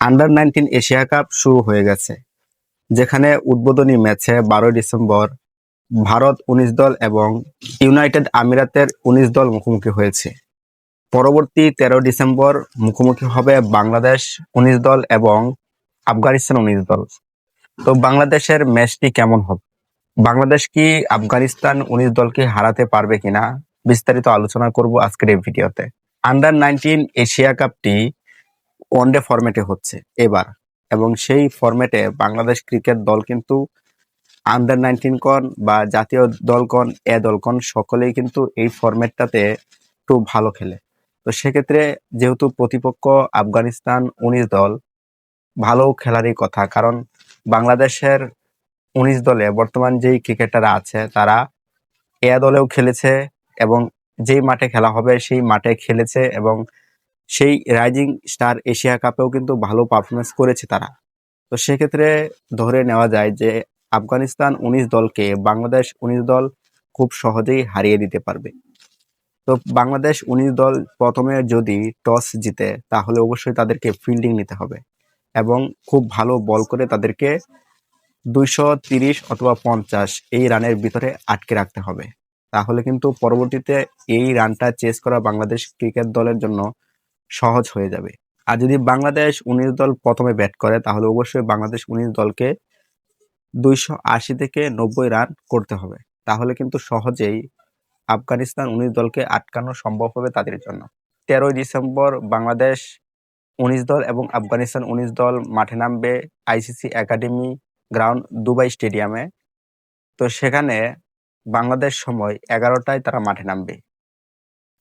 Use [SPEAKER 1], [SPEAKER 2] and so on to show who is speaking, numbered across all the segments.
[SPEAKER 1] Under nineteen Asia cup শুরু হয়ে গেছে, যেখানে উদ্বোধনী ম্যাচে বারোই ডিসেম্বর ভারত উনিশ দল এবং ইউনাইটেড আমিরাতের উনিশ দল মুখোমুখি হয়েছে। পরবর্তী তেরো ডিসেম্বর মুখোমুখি হবে বাংলাদেশ উনিশ দল এবং আফগানিস্তান উনিশ দল। তো বাংলাদেশের ম্যাচটি কেমন হবে? বাংলাদেশ কি আফগানিস্তান উনিশ দলকে হারাতে পারবে কিনা বিস্তারিত আলোচনা করব আজকের এই ভিডিওতে। আন্ডার নাইনটিন এশিয়া কাপটি ওয়ানডে ফরম্যাটে হচ্ছে, এবার। এবং সেই ফরম্যাটে বাংলাদেশ ক্রিকেট দল কিন্তু আন্ডার নাইনটিন কন বা জাতীয় দলকন এ দলকন সকলেই কিন্তু এই ফরম্যাটটাতে একটু ভালো খেলে। তো সেক্ষেত্রে যেহেতু প্রতিপক্ষ আফগানিস্তান উনিশ দল, ভালো খেলারই কথা। কারণ বাংলাদেশের উনিশ দলে বর্তমান যেই ক্রিকেটাররা আছে, তারা এ দলেও খেলেছে এবং যেই মাঠে খেলা হবে, সেই মাঠে খেলেছে এবং সেই রাইজিং স্টার এশিয়া কাপেও কিন্তু ভালো পারফরমেন্স করেছে তারা। তো সেক্ষেত্রে ধরে নেওয়া যায় যে আফগানিস্তান উনিশ দলকে বাংলাদেশ উনিশ দল খুব সহজেই হারিয়ে দিতে পারবে। তো বাংলাদেশ উনিশ দল প্রথমে যদি টস জিতে, তাহলে অবশ্যই তাদেরকে ফিল্ডিং নিতে হবে এবং খুব ভালো বল করে তাদেরকে দুইশো তিরিশ অথবা পঞ্চাশ এই রানের ভিতরে আটকে রাখতে হবে। তাহলে কিন্তু পরবর্তীতে এই রানটা চেস করা বাংলাদেশ ক্রিকেট দলের জন্য সহজ হয়ে যাবে। আর যদি বাংলাদেশ উনিশ দল প্রথমে ব্যাট করে, তাহলে অবশ্যই বাংলাদেশ উনিশ দলকে দুইশো আশি থেকে নব্বই রান করতে হবে। তাহলে কিন্তু সহজেই আফগানিস্তান উনিশ দলকে আটকানো সম্ভব হবে তাদের জন্য। তেরোই ডিসেম্বর বাংলাদেশ উনিশ দল এবং আফগানিস্তান উনিশ দল মাঠে নামবে আইসিসি একাডেমি গ্রাউন্ড দুবাই স্টেডিয়ামে। তো সেখানে বাংলাদেশ সময় এগারোটায় তারা মাঠে নামবে।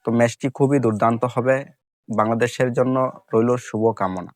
[SPEAKER 1] তো ম্যাচটি খুবই দুর্দান্ত হবে। বাংলাদেশের জন্য রইল শুভকামনা।